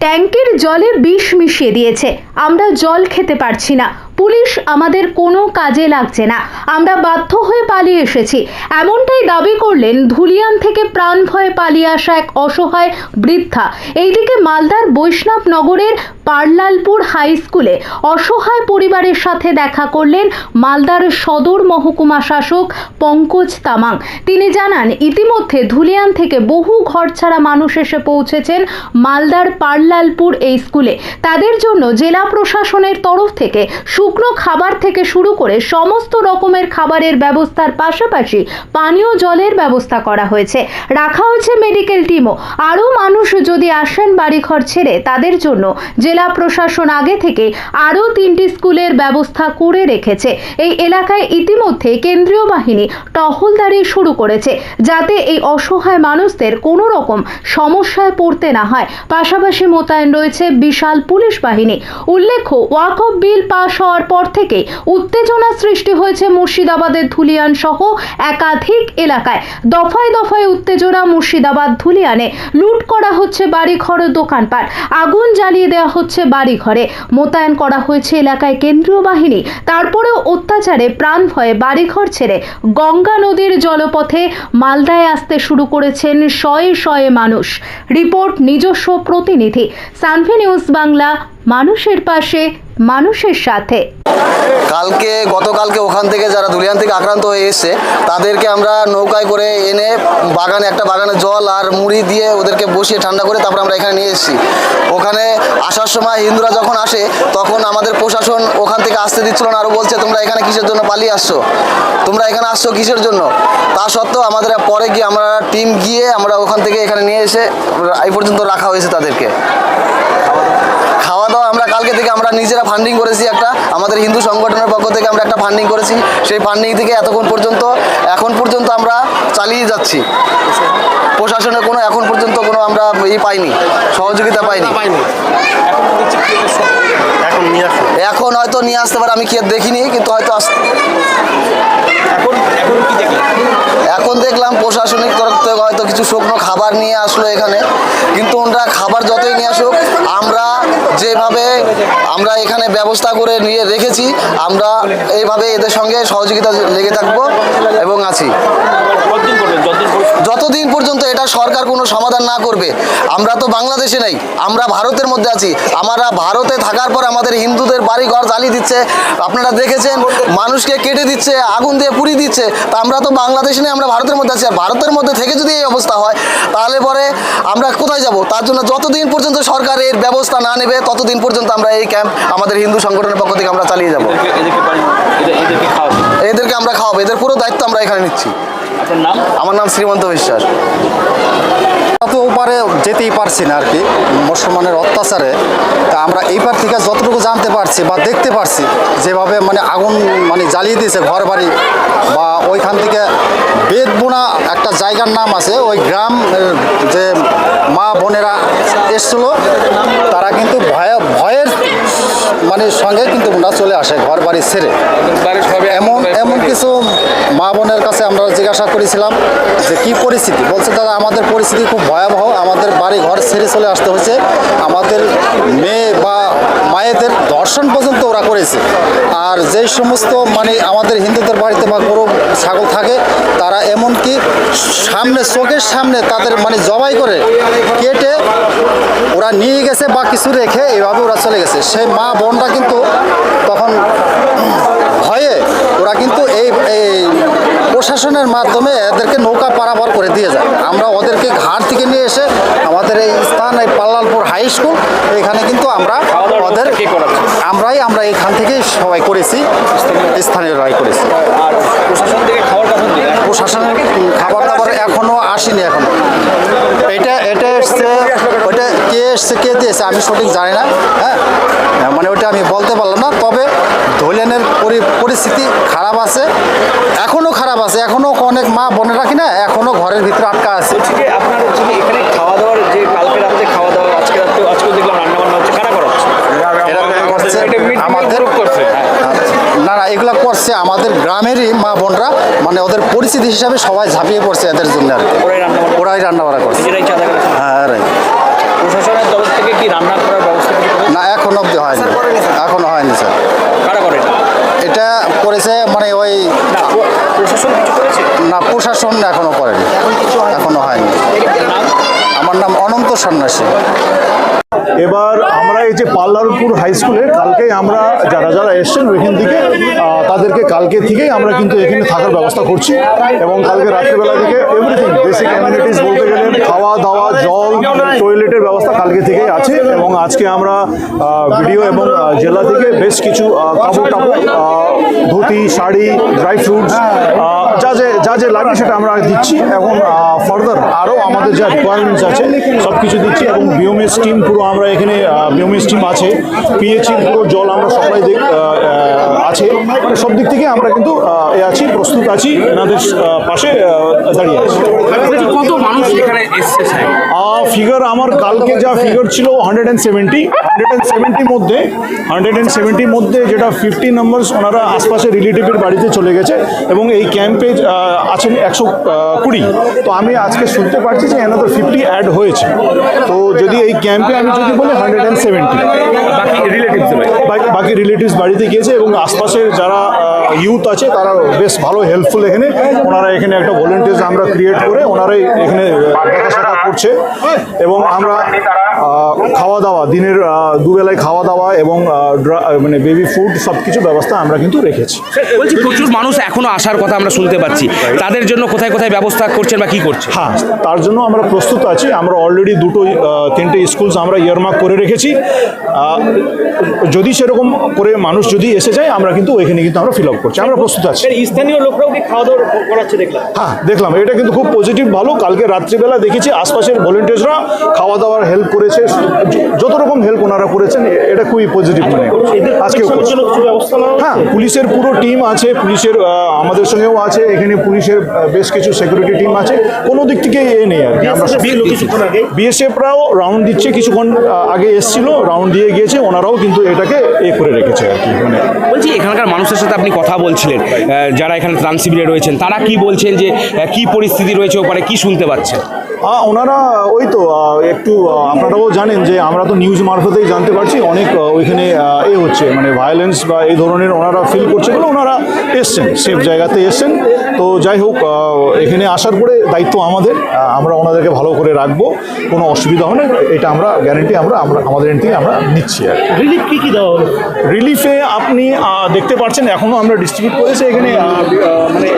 ট্যাঙ্কের জলে বিষ মিশিয়ে দিয়েছে। আমরা জল খেতে পারছি না। পুলিশ আমাদের কোনো কাজে লাগছে না। আমরা বাধ্য হয়ে পালিয়ে এসেছি। এমনটাই দাবি করলেন ধুলিয়ান থেকে প্রাণ ভয়ে পালিয়ে আসা এক অসহায় বৃদ্ধা। এইদিকে মালদার বৈষ্ণব নগরের পার্লালপুর হাই স্কুলে অসহায় পরিবারের সাথে দেখা করলেন মালদার সদর মহকুমা শাসক পঙ্কজ তামাং। তিনি জানান, ইতিমধ্যে ধুলিয়ান থেকে বহু ঘরছাড়া মানুষ এসে পৌঁছেছেন মালদার পার্লালপুর এই স্কুলে। তাদের জন্য জেলা প্রশাসনের তরফ থেকে শুকনো খাবার থেকে শুরু করে সমস্ত রকমের খাবারের ব্যবস্থার পাশাপাশি পানীয় জলের ব্যবস্থা করা হয়েছে। রাখা হয়েছে মেডিকেল টিমও। আরও মানুষ যদি আসেন বাড়িঘর ছেড়ে, তাদের জন্য জেলা প্রশাসন আগে থেকে আরও তিনটি স্কুলের ব্যবস্থা করে রেখেছে। এই এলাকায় ইতিমধ্যে কেন্দ্রীয় বাহিনী টহলদারি শুরু করেছে, যাতে এই অসহায় মানুষদের কোনো রকম সমস্যায় পড়তে না হয়। পাশাপাশি মোতায়েন রয়েছে বিশাল পুলিশ বাহিনী। উল্লেখ্য, ওয়াকফ বিল পাশ হওয়ার পর থেকে উত্তেজনা সৃষ্টি হয়েছে মুর্শিদাবাদের ধুলিয়ান সহ একাধিক এলাকায়। দফায় দফায় উত্তেজনা মুর্শিদাবাদ ধুলিয়ানে। লুট করা হচ্ছে বাড়িঘর দোকানপাট। আগুন জ্বালিয়ে দেওয়া হচ্ছে বাড়িঘরে। মোতায়েন করা হয়েছে এলাকায় কেন্দ্রীয় বাহিনী। তারপরেও অত্যাচারে প্রাণ ভয়ে বাড়িঘর ছেড়ে গঙ্গা নদীর জলপথে মালদায় আসতে শুরু করেছেন শয়ে শয়ে মানুষ। রিপোর্ট নিজস্ব প্রতিনিধি। সানভি নিউজ বাংলা মানুষের পাশে, মানুষের সাথে। কালকে, গতকালকে ওখান থেকে যারা দুলিয়ান থেকে আক্রান্ত হয়ে এসছে, তাদেরকে আমরা নৌকায় করে এনে বাগানে, একটা বাগানে জল আর মুড়ি দিয়ে ওদেরকে বসিয়ে ঠান্ডা করে তারপর আমরা এখানে নিয়ে এসেছি। ওখানে আসার সময় হিন্দুরা যখন আসে, তখন আমাদের প্রশাসন ওখান থেকে আসতে দিচ্ছিল না, আরও বলছে, তোমরা এখানে কিসের জন্য পালিয়ে আসছো? তোমরা এখানে আসছো কিসের জন্য? তা সত্ত্বেও আমাদের পরে গিয়ে আমরা টিম গিয়ে আমরা ওখান থেকে এখানে নিয়ে এসে, এই পর্যন্ত রাখা হয়েছে তাদেরকে। খাওয়া দাওয়া আমরা কালকে থেকে আমরা নিজেরা ফান্ডিং করেছি একটা আমাদের হিন্দু সংগঠনের পক্ষ থেকে আমরা একটা ফান্ডিং করেছি। সেই ফান্ডিং থেকে এতক্ষণ পর্যন্ত এখন পর্যন্ত আমরা চালিয়ে যাচ্ছি। প্রশাসনের কোনো এখন পর্যন্ত কোনো আমরা ই পাইনি সহযোগিতা পাইনি। এখন হয়তো নিয়ে আসতে পারে আমি কি দেখিনি কিন্তু হয়তো আস- এখন এখন কি দেখলেন? এখন দেখলাম প্রশাসনিক তরফ থেকে হয়তো কিছু শুকনো খাবার নিয়ে আসলো এখানে। কিন্তু ওনারা খাবার যতই নিয়ে আসুক, আমরা যেভাবে আমরা এখানে ব্যবস্থা করে নিয়ে রেখেছি, আমরা এইভাবে এদের সঙ্গে সহযোগিতা লেগে থাকব এবং আছি। যতদিন পর্যন্ত এটা সরকার কোনো সমাধান না করবে আমরা তো বাংলাদেশে নেই আমরা ভারতের মধ্যে আছি। আমরা ভারতে থাকার পর আমাদের হিন্দুদের বাড়ি ঘর জ্বালিয়ে দিচ্ছে। আপনারা দেখেছেন মানুষকে কেটে দিচ্ছে আগুন দিয়ে পুড়িয়ে দিচ্ছে। তা আমরা তো বাংলাদেশে নেই আমরা ভারতের মধ্যে আছি। আর ভারতের মধ্যে থেকে যদি এই অবস্থা হয় তাহলে পরে আমরা কোথায় যাব? তার জন্য যতদিন পর্যন্ত সরকার এর ব্যবস্থা না নেবে ততদিন পর্যন্ত আমরা এই ক্যাম্প আমাদের হিন্দু সংগঠনের পক্ষ থেকে আমরা চালিয়ে যাব। এদেরকে আমরা খাওয়াবো এদের পুরো দায়িত্ব আমরা এখানে নিচ্ছি। আপনার নাম? আমার নাম শ্রীমন্ত বিশ্বাস। তো ওপারে যেতেই পারছি না আর কি মুসলমানের অত্যাচারে। তা আমরা এইবার থেকে যতটুকু জানতে পারছি বা দেখতে পারছি, যেভাবে মানে আগুন মানে জ্বালিয়ে দিয়েছে ঘর বাড়ি বা ওইখান থেকে বেদবোনা একটা জায়গার নাম আছে, ওই গ্রাম যে মা বোনেরা এসছিল, তারা কিন্তু ভয় মানে সঙ্গে কিন্তু ওনারা চলে আসে ঘর বাড়ি ছেড়ে। এমন এমন কিছু মা বোনের কাছে আমরা জিজ্ঞাসা করেছিলাম যে কি পরিস্থিতি? বলছে দাদা আমাদের পরিস্থিতি খুব ভয়াবহ। আমাদের বাড়ি ঘর ছেড়ে চলে আসতে হয়েছে। আমাদের মেয়ে বা মায়েদের দর্শন পর্যন্ত ওরা করেছে। আর যেই সমস্ত মানে আমাদের হিন্দুদের বাড়িতে বা গরু ছাগল থাকে তারা এমনকি সামনে চোখের সামনে তাদের মানে জবাই করে কেটে ওরা নিয়ে গেছে বা কিছু রেখে এইভাবে ওরা চলে গেছে। সেই মা বোনরা কিন্তু তখন ভয়ে ওরা কিন্তু এই এই প্রশাসনের মাধ্যমে এদেরকে নৌকা পারাপার করে দিয়ে যায় আমরা ওদেরকে ঘাট থেকে নিয়ে এসে আমাদের এই স্থান, এই পাল্লালপুর হাই স্কুল, এখানে কিন্তু আমরা ওদের? আমরাই, আমরা এখান থেকে সবাই করেছি, স্থানীয় রায় করেছি প্রশাসনের খাবার দাবার এখনও আসেনি এখনও এটা এটা এসছে এসছে কে দিয়েছে আমি সঠিক জানি না হ্যাঁ? মানে ওটা আমি বলতে পারলাম না তবে ধৈলেনের পরিস্থিতি খারাপ আছে এখনও খারাপ আছে এখনও অনেক মা বনে রাখি না এখনও ঘরের ভিতরে আটকা আছে। আপনার এখানে খাওয়া দাওয়ার যে কালকে রাতে খাওয়া দাওয়া আজকে রাতে আজকেও দেখলাম রান্না বান্না হচ্ছে কারা করা হচ্ছে? আমাদের করছে না না এগুলো করছে আমাদের গ্রামেরই মা বোনরা মানে ওদের পরিস্থিতি হিসাবে সবাই ঝাঁপিয়ে পড়ছে এদের জন্য আর কি। ওরাই রান্না বান্না করছে নিজেরাই চাঁদা করে হ্যাঁ রাইট প্রশাসনের তরফ থেকে কি রান্না এখন অবধি হয়নি স্যার, করেনি স্যার? এখনও হয়নি স্যার কারা করেন এটা করেছে মানে ওই না প্র- প্রশাসন কিছু করেছে না প্রশাসন এখনও করেনি। এখনও হয়নি। আমার নাম অনন্ত সন্ন্যাসী। এবার আমরা এই যে পাল্লারপুর হাই স্কুলে কালকে আমরা যারা যারা এসছেন ওইখান থেকে তাদেরকে কালকে থেকেই আমরা কিন্তু এখানে থাকার ব্যবস্থা করছি এবং কালকে রাত্রিবেলা থেকে এভরিথিং বেসিক অ্যামিনিটিস বলতে গেলে খাওয়া দাওয়া জল টয়লেটের ব্যবস্থা কালকে এবং আজকে আমরা ভিডিও এবং জেলা থেকে বেশ কিছু কাপড় টাপড় ধুতি, শাড়ি ড্রাই ফ্রুটস যা যে যা যে লাগে সেটা আমরা দিচ্ছি। এখন ফার্দার আরও আমাদের যা রিকোয়ারমেন্টস আছে সব কিছু দিচ্ছি এবং বিওমেস টিম পুরো আমরা এখানে বিওমেস টিম আছে। পিএইচি পুরো জল আমরা সবাই দেখ আছে। মানে সব দিক থেকে আমরা কিন্তু এ আছি, প্রস্তুত আছি, এনাদের পাশে দাঁড়িয়ে আছি। কত মানুষ এখানে এসছে? ফিগার আমার কালকে যা ফিগার ছিল hundred and seventy hundred and সেভেন্টির মধ্যে হান্ড্রেড অ্যান্ড সেভেন্টির মধ্যে যেটা ফিফটি নাম্বারস ওনারা আশপাশে রিলেটিভের বাড়িতে চলে গেছে এবং এই ক্যাম্পে আছেন একশো কুড়ি। তো আমি আজকে শুনতে পারছি যে এনাদের ফিফটি অ্যাড হয়েছে। তো যদি এই ক্যাম্পে আমি যদি বলি হান্ড্রেড অ্যান্ড সেভেন্টি বাকি রিলেটিভস বাকি রিলেটিভস বাড়িতে গিয়েছে এবং আশপাশের যারা ইউথ আছে তারা বেশ ভালো হেল্পফুল এখানে। ওনারা এখানে একটা ভলেন্টিয়ার্স আমরা ক্রিয়েট করে ওনারাই এখানে দেখাশোনা করছে এবং আমরা খাওয়া দাওয়া দিনের দুবেলায় খাওয়া দাওয়া এবং মানে বেবি ফুড সব কিছু ব্যবস্থা আমরা কিন্তু রেখেছি। বলছি প্রচুর মানুষ এখনও আসার কথা আমরা শুনতে পাচ্ছি। তাদের জন্য কোথায় কোথায় ব্যবস্থা করছেন বা কি করছেন? হ্যাঁ তার জন্য আমরা প্রস্তুত আছি। আমরা অলরেডি দুটো তিনটে স্কুলস আমরা ইয়ারমার্ক করে রেখেছি। যদি সেরকম করে মানুষ যদি এসে যায় আমরা কিন্তু ওইখানে কিন্তু আমরা ফিল আপ করছি। আমরা প্রস্তুত আছি। স্থানীয় লোকরাও কি খাওয়া দাওয়া করাচ্ছে দেখলাম? হ্যাঁ দেখলাম। এটা কিন্তু খুব পজিটিভ ভালো। কালকে রাত্রিবেলা দেখেছি আশপাশের ভলেন্টিয়ার্সরা খাওয়া দাওয়ার হেল্প করেছে য- যত রকম হেল্প ওনারা করেছেন এটা খুবই পজিটিভ মানে। আজকেও করছে নেওয়া হ্যাঁ পুলিশের পুরো টিম আছে পুলিশের আমাদের সঙ্গেও আছে এখানে পুলিশের বেশ কিছু সিকিউরিটি টিম আছে। কোনো দিক থেকে এ নেই আর কি আমরা বিএসএফরাও রাউন্ড দিচ্ছে কিছুক্ষণ আগে এসছিল রাউন্ড দিয়ে গিয়েছে ওনারাও কিন্তু এটাকে এ করে রেখেছে আর কি মানে। বলছি এখানকার মানুষের সাথে আপনি কথা বলছিলেন যারা এখানে ত্রাণ শিবিরে রয়েছেন তারা কি বলছেন যে কি পরিস্থিতি রয়েছে ওপারে কি শুনতে পাচ্ছেন? ওনারা ওই তো একটু আপনারাও জানেন যে আমরা তো নিউজ মারফতেই জানতে পারছি অনেক ওইখানে এ হচ্ছে মানে ভায়োলেন্স বা এই ধরনের ওনারা ফিল করছে বলে ওনারা এসছেন সেফ জায়গাতে এসছেন তো যাই হোক এখানে আসার পরে দায়িত্ব আমাদের আমরা ওনাদেরকে ভালো করে রাখব কোনো অসুবিধা হবে না এটা আমরা গ্যারেন্টি আমরা আমরা আমাদের এন্ড থেকে আমরা নিচ্ছি আর কি। রিলিফ কী কী দেওয়া হলো রিলিফে আপনি দেখতে পাচ্ছেন এখনও আমরা ডিস্ট্রিবিউট করেছি এখানে মানে